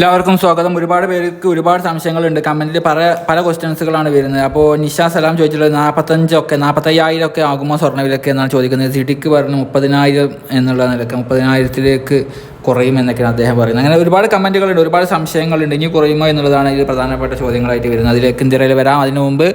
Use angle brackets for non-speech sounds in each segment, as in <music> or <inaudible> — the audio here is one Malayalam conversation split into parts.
എല്ലാവർക്കും സ്വാഗതം. ഒരുപാട് പേർക്ക് ഒരുപാട് സംശയങ്ങളുണ്ട്. കമന്റിൽ പല പല ക്വസ്റ്റ്യൻസുകളാണ് വരുന്നത്. അപ്പോൾ നിഷ സലാം ചോദിച്ചിട്ടുള്ളത് നാൽപ്പത്തഞ്ചൊക്കെ നാൽപ്പത്തയ്യായിരം ഒക്കെ ആകുമോ സ്വർണവിലൊക്കെ എന്നാണ് ചോദിക്കുന്നത്. സിഡിക്ക് പറഞ്ഞു മുപ്പതിനായിരം എന്നുള്ള നിലയ്ക്ക് മുപ്പതിനായിരത്തിലേക്ക് കുറയും എന്നൊക്കെയാണ് അദ്ദേഹം പറയുന്നത്. അങ്ങനെ ഒരുപാട് കമന്റുകളുണ്ട് ഒരുപാട് സംശയങ്ങളുണ്ട്. ഇനി കുറയുമോ എന്നുള്ളതാണ് ഇതിൽ പ്രധാനപ്പെട്ട ചോദ്യങ്ങളായിട്ട് വരുന്നത്. അതിലേക്ക് ഇന്ത്യയിൽ വരാം. അതിനു മുമ്പ്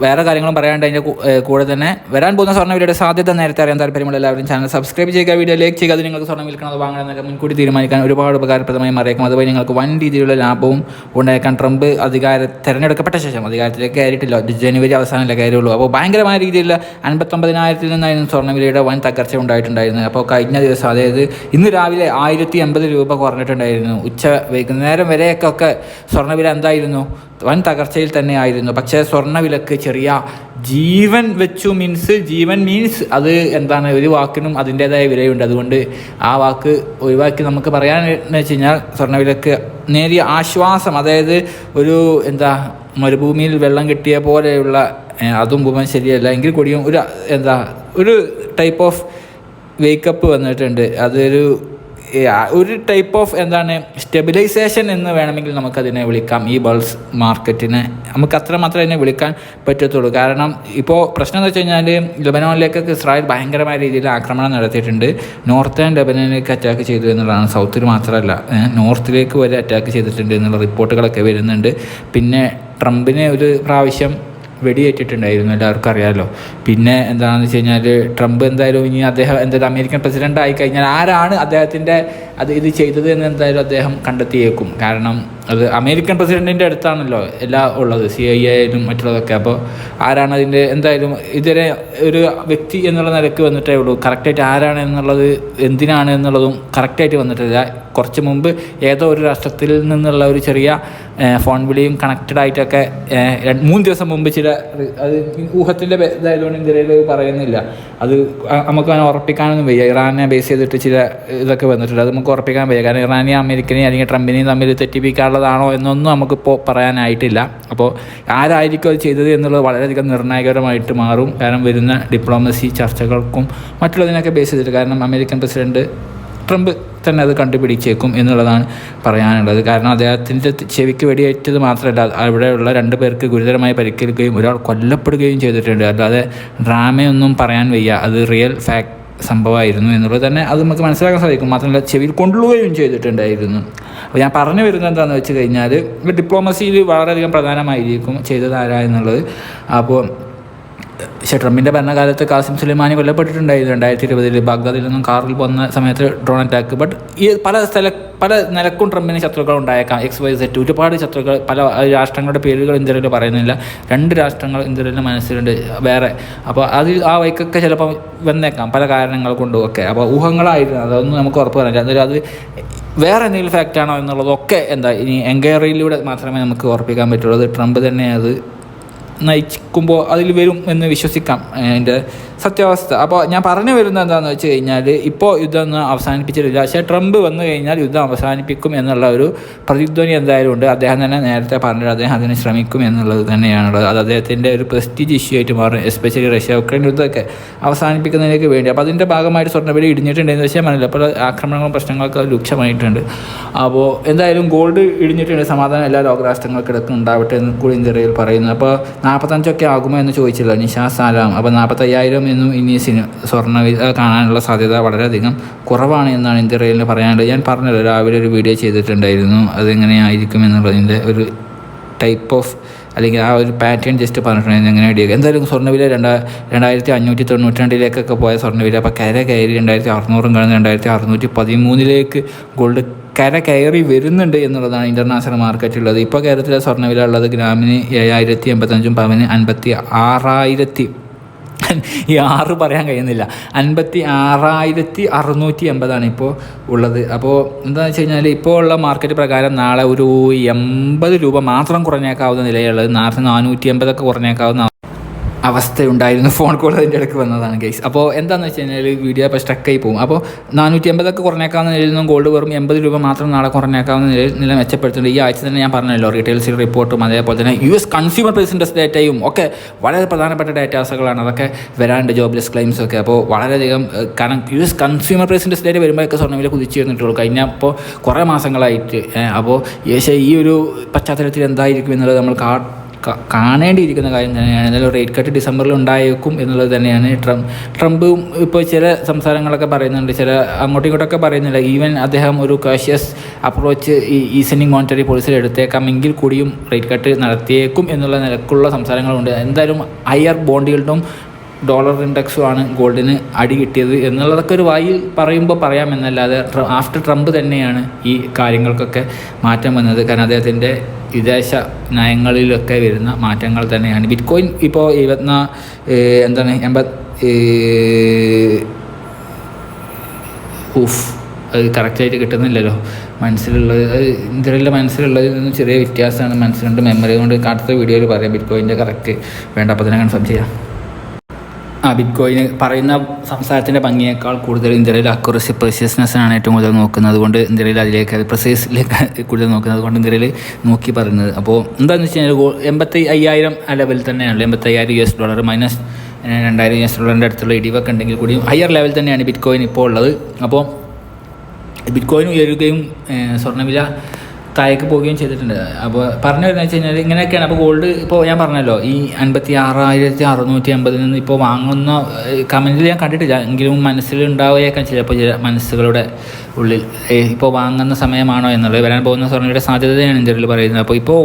വേറെ കാര്യങ്ങളും പറയാണ്ട് അതിന്റെ കൂടെ തന്നെ വരാൻ പോകുന്ന സ്വർണവിലയുടെ സാധ്യത നേരത്തെ അറിയാൻ താല്പര്യമുള്ള എല്ലാവരും ചാനൽ സബ്സ്ക്രൈബ് ചെയ്യുക വീഡിയോ ലൈക്ക് ചെയ്യുക അത് നിങ്ങൾക്ക് സ്വർണം വിൽക്കണം അത് വാങ്ങണം എന്നൊക്കെ മുൻകൂട്ടി തീരുമാനിക്കാൻ ഒരുപാട് ഉപകാരപ്രദമായി മറിയേക്കും. അതുപോലെ നിങ്ങൾക്ക് വൻ രീതിയിലുള്ള ലാഭവും ഉണ്ടായേക്കാൻ ട്രംപ് അധികാര തെരഞ്ഞെടുക്കപ്പെട്ട ശേഷം അധികാരത്തിലേക്ക് കയറിയിട്ടില്ല. ജനുവരി അവസാനമല്ലേ കയറിയുള്ളൂ. അപ്പോൾ ഭയങ്കരമായ രീതിയിലുള്ള അൻപത്തൊമ്പതിനായിരത്തിൽ നിന്നായിരുന്നു സ്വർണവിലയുടെ വൻ തകർച്ച ഉണ്ടായിട്ടുണ്ടായിരുന്നത്. അപ്പോൾ കഴിഞ്ഞ ദിവസം അതായത് ഇന്ന് രാവിലെ ആയിരത്തി എൺപത് രൂപ കുറഞ്ഞിട്ടുണ്ടായിരുന്നു. ഉച്ച വൈകുന്നേരം വരെയൊക്കെ സ്വർണവില എന്തായിരുന്നു? വൻ തകർച്ചയിൽ തന്നെയായിരുന്നു. പക്ഷേ സ്വർണവിലക്ക് ചെറിയ ജീവൻ വെച്ചു മീൻസ് ജീവൻ മീൻസ് അത് എന്താണ് ഒരു വാക്കിനും അതിന്റേതായ വിലയുണ്ട്. അതുകൊണ്ട് ആ വാക്ക് ഒഴിവാക്കി നമുക്ക് പറയാൻ വെച്ച് കഴിഞ്ഞാൽ സ്വർണവിലക്ക് നേരിയ ആശ്വാസം അതായത് ഒരു എന്താ മരുഭൂമിയിൽ വെള്ളം കിട്ടിയ പോലെയുള്ള അതും ഭൂമി ശരിയല്ല. എങ്കിൽ കൂടിയും ഒരു എന്താ ഒരു ടൈപ്പ് ഓഫ് വേക്കപ്പ് വന്നിട്ടുണ്ട്. അതൊരു ഒരു ടൈപ്പ് ഓഫ് എന്താണ് സ്റ്റെബിലൈസേഷൻ എന്ന് വേണമെങ്കിൽ നമുക്കതിനെ വിളിക്കാം. ഈ ബൾസ് മാർക്കറ്റിനെ നമുക്ക് അത്ര മാത്രമേ അതിനെ വിളിക്കാൻ പറ്റത്തുള്ളൂ. കാരണം ഇപ്പോൾ പ്രശ്നം എന്ന് വെച്ച് കഴിഞ്ഞാൽ ലബനോണിലേക്കൊക്കെ ഇസ്രായേൽ ഭയങ്കരമായ രീതിയിൽ ആക്രമണം നടത്തിയിട്ടുണ്ട്. നോർത്തേൺ ലബനനിലേക്ക് അറ്റാക്ക് ചെയ്തു എന്നുള്ളതാണ്. സൗത്തിൽ മാത്രമല്ല നോർത്തിലേക്ക് വരെ അറ്റാക്ക് ചെയ്തിട്ടുണ്ട് എന്നുള്ള റിപ്പോർട്ടുകളൊക്കെ വരുന്നുണ്ട്. പിന്നെ ട്രംപിനെ ഒരു പ്രാവശ്യം വെടിയേറ്റിട്ടുണ്ടായിരുന്നു എല്ലാവർക്കും അറിയാമല്ലോ പിന്നെ എന്താണെന്ന് വെച്ച് കഴിഞ്ഞാൽ ട്രംപ് എന്തായാലും ഇനി അദ്ദേഹം എന്തായാലും അമേരിക്കൻ പ്രസിഡന്റ് ആയി കഴിഞ്ഞാൽ ആരാണ് അദ്ദേഹത്തിന്റെ അത് ഇത് ചെയ്തത് എന്ന് എന്തായാലും അദ്ദേഹം കണ്ടെത്തിയേക്കും. കാരണം അത് അമേരിക്കൻ പ്രസിഡന്റിന്റെ അടുത്താണല്ലോ എല്ലാം ഉള്ളത് സി ഐ ആയാലും മറ്റുള്ളതൊക്കെ. അപ്പോൾ ആരാണ് അതിന്റെ എന്തായാലും ഇതുവരെ ഒരു വ്യക്തി എന്നുള്ള നിലയ്ക്ക് വന്നിട്ടേ ഉള്ളൂ. കറക്റ്റായിട്ട് ആരാണ് എന്നുള്ളത് എന്തിനാണ് എന്നുള്ളതും കറക്റ്റായിട്ട് വന്നിട്ടില്ല. കുറച്ച് മുമ്പ് ഏതോ ഒരു രാഷ്ട്രത്തിൽ നിന്നുള്ള ഒരു ചെറിയ ഫോൺ വിളിയും കണക്റ്റഡ് ആയിട്ടൊക്കെ മൂന്ന് ദിവസം മുമ്പ് ചില അത് ഊഹത്തിന്റെ ഇതായതുകൊണ്ട് ഇന്ത്യയിൽ പറയുന്നില്ല. അത് നമുക്ക് അങ്ങനെ ഉറപ്പിക്കാനൊന്നും വയ്യ. ഇറാനെ ബേസ് ചെയ്തിട്ട് ചില ഇതൊക്കെ വന്നിട്ടുണ്ട്. അത് നമുക്ക് ഉറപ്പിക്കാൻ വയ്യ. കാരണം ഇറാനെയും അമേരിക്കനെയും അല്ലെങ്കിൽ ട്രംപിനെയും തമ്മിൽ തെറ്റിപ്പിക്കാനുള്ളതാണോ എന്നൊന്നും നമുക്കിപ്പോൾ പറയാനായിട്ടില്ല. അപ്പോൾ ആരായിരിക്കും അത് ചെയ്തത് എന്നുള്ളത് വളരെയധികം നിർണായകരമായിട്ട് മാറും. കാരണം വരുന്ന ഡിപ്ലോമസി ചർച്ചകൾക്കും മറ്റുള്ളതിനൊക്കെ ബേസ് ചെയ്തിട്ട് കാരണം അമേരിക്കൻ പ്രസിഡന്റ് ട്രംപ് തന്നെ അത് കണ്ടുപിടിച്ചേക്കും എന്നുള്ളതാണ് പറയാനുള്ളത്. കാരണം അദ്ദേഹത്തിന്റെ ചെവിക്ക് വെടിയേറ്റത് മാത്രമല്ല അവിടെയുള്ള രണ്ട് പേർക്ക് ഗുരുതരമായി പരിക്കേൽക്കുകയും ഒരാൾ കൊല്ലപ്പെടുകയും ചെയ്തിട്ടുണ്ട്. അല്ലാതെ ഡ്രാമയൊന്നും പറയാൻ വയ്യ. അത് റിയൽ ഫാക്ട് സംഭവമായിരുന്നു എന്നുള്ളത് തന്നെ അത് നമുക്ക് മനസ്സിലാക്കാൻ സാധിക്കും. മാത്രമല്ല ചെവിയിൽ കൊണ്ടുപോവുകയും ചെയ്തിട്ടുണ്ടായിരുന്നു. അപ്പോൾ ഞാൻ പറഞ്ഞു വരുന്നത് എന്താണെന്ന് വെച്ച് കഴിഞ്ഞാൽ ഡിപ്ലോമസിയിൽ വളരെയധികം പ്രധാനമായിരിക്കും ചെയ്തതാരാ എന്നുള്ളത്. അപ്പോൾ പക്ഷേ ട്രംപിന്റെ ഭരണകാലത്ത് കാസിം സുലൈമാനി കൊല്ലപ്പെട്ടിട്ടുണ്ടായിരുന്നു. രണ്ടായിരത്തി ഇരുപതിൽ ബാഗ്ദാദിൽ നിന്നും കാറിൽ പോകുന്ന സമയത്ത് ഡ്രോൺ അറ്റാക്ക് ബട്ട് ഈ പല സ്ഥല പല നിലക്കും ട്രംപിന് ശത്രുക്കൾ ഉണ്ടായേക്കാം. എക്സ് വൈ സെറ്റ് ഒരുപാട് ശത്രുക്കൾ പല രാഷ്ട്രങ്ങളുടെ പേരുകൾ ഇന്ത്യയിൽ പറയുന്നില്ല. രണ്ട് രാഷ്ട്രങ്ങൾ ഇന്ത്യയിൽ മനസ്സിലുണ്ട്. വേറെ. അപ്പോൾ അത് ആ വൈക്കൊക്കെ ചിലപ്പോൾ വന്നേക്കാം. പല കാരണങ്ങൾ കൊണ്ടും ഒക്കെ. അപ്പോൾ ഊഹങ്ങളായിരുന്നു. അതൊന്നും നമുക്ക് ഉറപ്പ് പറയാനില്ല എന്നാലും അത് വേറെ എന്തെങ്കിലും ഫാക്റ്റാണോ എന്നുള്ളതൊക്കെ എന്താ ഇനി എൻക്വയറിയിലൂടെ മാത്രമേ നമുക്ക് ഉറപ്പിക്കാൻ പറ്റുള്ളൂ. ട്രംപ് തന്നെ അത് നയിക്കുമ്പോൾ അതിൽ വരും എന്ന് വിശ്വസിക്കാം. അതിന്റെ സത്യാവസ്ഥ. അപ്പോൾ ഞാൻ പറഞ്ഞു വരുന്നത് എന്താണെന്ന് വെച്ച് കഴിഞ്ഞാൽ ഇപ്പോൾ യുദ്ധം ഒന്നും അവസാനിപ്പിച്ചിട്ടില്ല. പക്ഷേ ട്രംപ് വന്നു കഴിഞ്ഞാൽ യുദ്ധം അവസാനിപ്പിക്കും എന്നുള്ള ഒരു പ്രതിധ്വനി എന്തായാലും ഉണ്ട്. അദ്ദേഹം തന്നെ നേരത്തെ പറഞ്ഞിട്ട് അദ്ദേഹം അതിന് ശ്രമിക്കും എന്നുള്ളത് തന്നെയാണുള്ളത്. അത് അദ്ദേഹത്തിന്റെ ഒരു പ്രസ്റ്റീജ് ഇഷ്യൂ ആയിട്ട് മാറും എസ്പെഷ്യലി റഷ്യ ഉക്രൈൻ യുദ്ധമൊക്കെ അവസാനിപ്പിക്കുന്നതിലേക്ക് വേണ്ടി. അപ്പോൾ അതിന്റെ ഭാഗമായിട്ട് സ്വർണവില ഇടിഞ്ഞിട്ടുണ്ടെന്ന് വെച്ചാൽ മനസ്സിലായി. അപ്പോൾ ആക്രമണങ്ങളും പ്രശ്നങ്ങളൊക്കെ രൂക്ഷമായിട്ടുണ്ട്. അപ്പോൾ എന്തായാലും ഗോൾഡ് ഇടിഞ്ഞിട്ടുണ്ട്. സമാധാനം എല്ലാ ലോകരാഷ്ട്രങ്ങൾക്കിടക്കും ഉണ്ടാവട്ടെ എന്ന് കൂടി ഇന്ത്യയിൽ പറയുന്നു. അപ്പോൾ നാൽപ്പത്തഞ്ചൊക്കെ ആകുമോ എന്ന് ചോദിച്ചില്ല. നിഷാ സാലാം. അപ്പോൾ നാൽപ്പത്തയ്യായിരം എന്നും ഇനി സിനി സ്വർണ കാണാനുള്ള സാധ്യത വളരെയധികം കുറവാണ് എന്നാണ് ഇന്ത്യ റെയിലിന് പറയാനുള്ളത്. ഞാൻ പറഞ്ഞല്ലോ രാവിലെ ഒരു വീഡിയോ ചെയ്തിട്ടുണ്ടായിരുന്നു. അതെങ്ങനെയായിരിക്കും എന്നുള്ളതിന്റെ ഒരു ടൈപ്പ് ഓഫ് അല്ലെങ്കിൽ ആ ഒരു പാറ്റേൺ ജസ്റ്റ് പറഞ്ഞിട്ടുണ്ടെങ്കിൽ എങ്ങനെ ഐഡിയ എന്തായാലും സ്വർണവില രണ്ടാ രണ്ടായിരത്തി അഞ്ഞൂറ്റി തൊണ്ണൂറ്റി രണ്ടിലേക്കൊക്കെ പോയ സ്വർണവില അപ്പോൾ കര കയറി രണ്ടായിരത്തി അറുന്നൂറും കഴിഞ്ഞ് രണ്ടായിരത്തി അറുന്നൂറ്റി പതിമൂന്നിലേക്ക് ഗോൾഡ് കര കയറി വരുന്നുണ്ട് എന്നുള്ളതാണ് ഇന്റർനാഷണൽ മാർക്കറ്റുള്ളത് ഇപ്പോൾ കേരളത്തിലെ സ്വർണവില ഉള്ളത് ഗ്രാമിന് ഏഴായിരത്തി എൺപത്തഞ്ചും പവന് അൻപത്തി ആറായിരത്തി ഈ ആറ് പറയാൻ കഴിയുന്നില്ല. അൻപത്തി ആറായിരത്തി അറുന്നൂറ്റി എൺപതാണ് ഇപ്പോൾ ഉള്ളത്. അപ്പോൾ എന്താണെന്ന് വെച്ച് കഴിഞ്ഞാൽ ഇപ്പോൾ ഉള്ള മാർക്കറ്റ് പ്രകാരം നാളെ ഒരു എൺപത് രൂപ മാത്രം കുറഞ്ഞേക്കാവുന്ന നിലയുള്ളത് നേരത്തെ നാനൂറ്റി എൺപതൊക്കെ കുറഞ്ഞേക്കാവുന്ന അവസ്ഥയുണ്ടായിരുന്നു ഫോൺ കോൾ അതിന്റെ ഇടയ്ക്ക് വന്നതാണ് ഗൈസ് അപ്പോൾ എന്താണെന്ന് വെച്ച് കഴിഞ്ഞാൽ വീഡിയോ ഇപ്പോൾ സ്ട്രക്കായി പോകും. അപ്പോൾ നാനൂറ്റി എൺപതൊക്കെ കുറഞ്ഞേക്കാവുന്ന നിലയിൽ നിന്നും ഗോൾഡ് വെറും എൺപത് രൂപ മാത്രം നാളെ കുറഞ്ഞേക്കാവുന്ന നിലയിൽ നില മെച്ചപ്പെടുത്തുന്നുണ്ട്. ഈ ആഴ്ച തന്നെ ഞാൻ പറഞ്ഞല്ലോ റീറ്റെയിൽ റിപ്പോർട്ടും അതേപോലെ തന്നെ U S consumer price index ഡേറ്റയും ഒക്കെ വളരെ പ്രധാനപ്പെട്ട ഡേറ്റാസുകളാണ് അതൊക്കെ വരാണ്ട് ജോബ്ലെസ് ക്ലെയിംസ് ഒക്കെ. അപ്പോൾ വളരെയധികം കാരണം U S consumer price index data വരുമ്പോഴൊക്കെ സ്വർണവില കുതിച്ചു വന്നിട്ടുള്ളൂ കഴിഞ്ഞ ഇപ്പോൾ കുറേ മാസങ്ങളായിട്ട് അപ്പോൾ ഈ ഒരു പശ്ചാത്തലത്തിൽ എന്തായിരിക്കും എന്നുള്ളത് നമ്മൾ കാ- കാണേണ്ടിയിരിക്കുന്ന കാര്യം തന്നെയാണ്. എന്നാലും റേറ്റ് കട്ട് ഡിസംബറിൽ ഉണ്ടായേക്കും എന്നുള്ളത് തന്നെയാണ് ട്രംപ് ട്രംപും ഇപ്പോൾ ചില സംസാരങ്ങളൊക്കെ പറയുന്നുണ്ട്. ചില അങ്ങോട്ടും ഇങ്ങോട്ടൊക്കെ പറയുന്നില്ല. ഈവൻ അദ്ദേഹം ഒരു കാഷ്യസ് അപ്രോച്ച് ഈ ഈസനിങ് മോണിറ്ററി പോളിസിയിൽ എടുത്തേക്കാമെങ്കിൽ കൂടിയും റേറ്റ് കട്ട് നടത്തിയേക്കും എന്നുള്ള നിലക്കുള്ള സംസാരങ്ങളുണ്ട്. എന്തായാലും ഹയർ ബോണ്ടുകളുടെ ഡോളർ ഇൻഡെക്സും ആണ് ഗോൾഡിന് അടി കിട്ടിയത് എന്നുള്ളതൊക്കെ ഒരു വായിൽ പറയുമ്പോൾ പറയാമെന്നല്ലാതെ ആഫ്റ്റർ ട്രംപ് തന്നെയാണ് ഈ കാര്യങ്ങൾക്കൊക്കെ മാറ്റം വന്നത്. കാരണം അദ്ദേഹത്തിന്റെ വിദേശ നയങ്ങളിലൊക്കെ വരുന്ന മാറ്റങ്ങൾ തന്നെയാണ്. ബിറ്റ് കോയിൻ ഇപ്പോൾ ഇരുപത്തിനാ എന്താണ്? എൺപത് ഊഫ് അത് കറക്റ്റായിട്ട് കിട്ടുന്നില്ലല്ലോ. മനസ്സിലുള്ളത് ഇന്ത്യയിലെ മനസ്സിലുള്ളതിൽ നിന്ന് ചെറിയ വ്യത്യാസമാണ് മനസ്സിലുണ്ട് മെമ്മറി കൊണ്ട് അടുത്ത വീഡിയോയിൽ പറയാം. ബിറ്റ് കോയിന്റെ കറക്റ്റ് വേണ്ട. അപ്പോൾ തന്നെ കൺഫേം ചെയ്യാം. ആ ബിറ്റ് കോയിന് പറയുന്ന സംസാരത്തിന്റെ ഭംഗിയേക്കാൾ കൂടുതൽ ഇന്ത്യയിൽ അക്കുറസി പ്രിസിയസ്നെസ് ആണ് ഏറ്റവും കൂടുതൽ നോക്കുന്നത്. അതുകൊണ്ട് ഇന്ത്യയിൽ അതിലേക്ക് അത് <laughs> കൂടുതൽ നോക്കുന്നത്. അതുകൊണ്ട് ഇന്ത്യയിൽ നോക്കി പറയുന്നത്. അപ്പോൾ എന്താണെന്ന് വെച്ച് കഴിഞ്ഞാൽ എൺപത്തി അയ്യായിരം ലെവലിൽ തന്നെയാണല്ലോ. എൺപത്തി അയ്യായിരം യു എസ് ഡോളർ മൈനസ് രണ്ടായിരം യു എസ് ഡോളറിന്റെ അടുത്തുള്ള ഇടിവൊക്കെ ഉണ്ടെങ്കിൽ കൂടിയും ഹയർ ലെവൽ തന്നെയാണ് ബിറ്റ് കോയിൻ ഇപ്പോൾ ഉള്ളത്. അപ്പോൾ ബിറ്റ് കോയിൻ ഉയരുകയും സ്വർണവില താഴേക്ക് പോവുകയും ചെയ്തിട്ടുണ്ട്. അപ്പോൾ പറഞ്ഞു വരുന്നത് വെച്ച് കഴിഞ്ഞാൽ ഇങ്ങനെയൊക്കെയാണ്. അപ്പോൾ ഗോൾഡ് ഇപ്പോൾ ഞാൻ പറഞ്ഞല്ലോ ഈ അൻപത്തി ആറായിരത്തി അറുന്നൂറ്റി അമ്പതിൽ നിന്ന് ഇപ്പോൾ വാങ്ങുന്ന കമന്റിൽ ഞാൻ കണ്ടിട്ടില്ല. എങ്കിലും മനസ്സിലുണ്ടാവുകയൊക്കെ ചിലപ്പോൾ ചില മനസ്സുകളുടെ ഉള്ളിൽ ഇപ്പോൾ വാങ്ങുന്ന സമയമാണോ എന്നുള്ളത്. വരാൻ പോകുന്ന സ്വർണയുടെ സാധ്യതയാണ് ഇന്ത്യയിൽ പറയുന്നത്. അപ്പോൾ ഇപ്പോൾ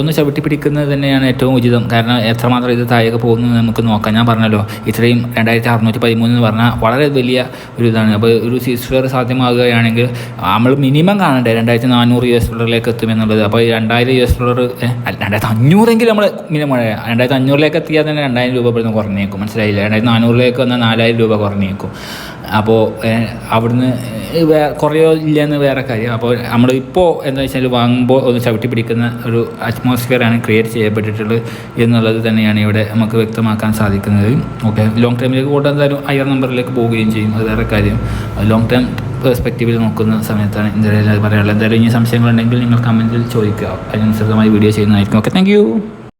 ഒന്ന് ചവിട്ടി പിടിക്കുന്നത് തന്നെയാണ് ഏറ്റവും ഉചിതം. കാരണം എത്രമാത്രം ഇത് താഴേക്ക് പോകുന്നു നമുക്ക് നോക്കാം. ഞാൻ പറഞ്ഞല്ലോ ഇത്രയും രണ്ടായിരത്തി അറുന്നൂറ്റി പതിമൂന്ന് എന്ന് പറഞ്ഞാൽ വളരെ വലിയ ഒരു ഇതാണ്. അപ്പോൾ ഒരു സീസ് ഫെയർ സാധ്യമാകുകയാണെങ്കിൽ നമ്മൾ മിനിമം കാണണ്ടേ രണ്ടായിരത്തി നാനൂറ് യു എസ് ഡോളറിലേക്ക് എത്തും എന്നുള്ളത്. അപ്പോൾ ഈ രണ്ടായിരം യു എസ് ഡോളർ രണ്ടായിരത്തി അഞ്ഞൂറെങ്കിലും നമ്മൾ മിനിമം രണ്ടായിരത്തി അഞ്ഞൂറിലേക്ക് എത്തിയാൽ തന്നെ രണ്ടായിരം രൂപ പെടുന്ന കുറഞ്ഞേക്കും. മനസ്സിലായില്ല? രണ്ടായിരത്തി നാനൂറിലേക്ക് വന്നാൽ നാലായിരം രൂപ കുറഞ്ഞേക്കും. അപ്പോൾ അവിടുന്ന് കുറയോ ഇല്ലയെന്ന് വേറെ കാര്യം. അപ്പോൾ നമ്മൾ ഇപ്പോൾ എന്താ വെച്ചാൽ വാങ്ങുമ്പോൾ ഒന്ന് ചവിട്ടി പിടിക്കുന്ന ഒരു അറ്റ്മോസ്ഫിയറാണ് ക്രിയേറ്റ് ചെയ്യപ്പെട്ടിട്ടുള്ളത് എന്നുള്ളത് തന്നെയാണ് ഇവിടെ നമുക്ക് വ്യക്തമാക്കാൻ സാധിക്കുന്നത്. ഓക്കെ ലോങ് ടൈമിലേക്ക് പോയിട്ട് എന്തായാലും ഹയർ നമ്പറിലേക്ക് പോവുകയും ചെയ്യും. അത് വേറെ കാര്യം. ലോങ് ടൈം പെർസ്പെക്റ്റീവിൽ നോക്കുന്ന സമയത്താണ് എന്തായാലും പറയാനുള്ളത്. എന്തായാലും ഇനി സംശയങ്ങളുണ്ടെങ്കിൽ നിങ്ങൾ കമന്റിൽ ചോദിക്കുക. അതിനനുസൃതമായി വീഡിയോ ചെയ്യുന്നതായിരിക്കും. Okay thank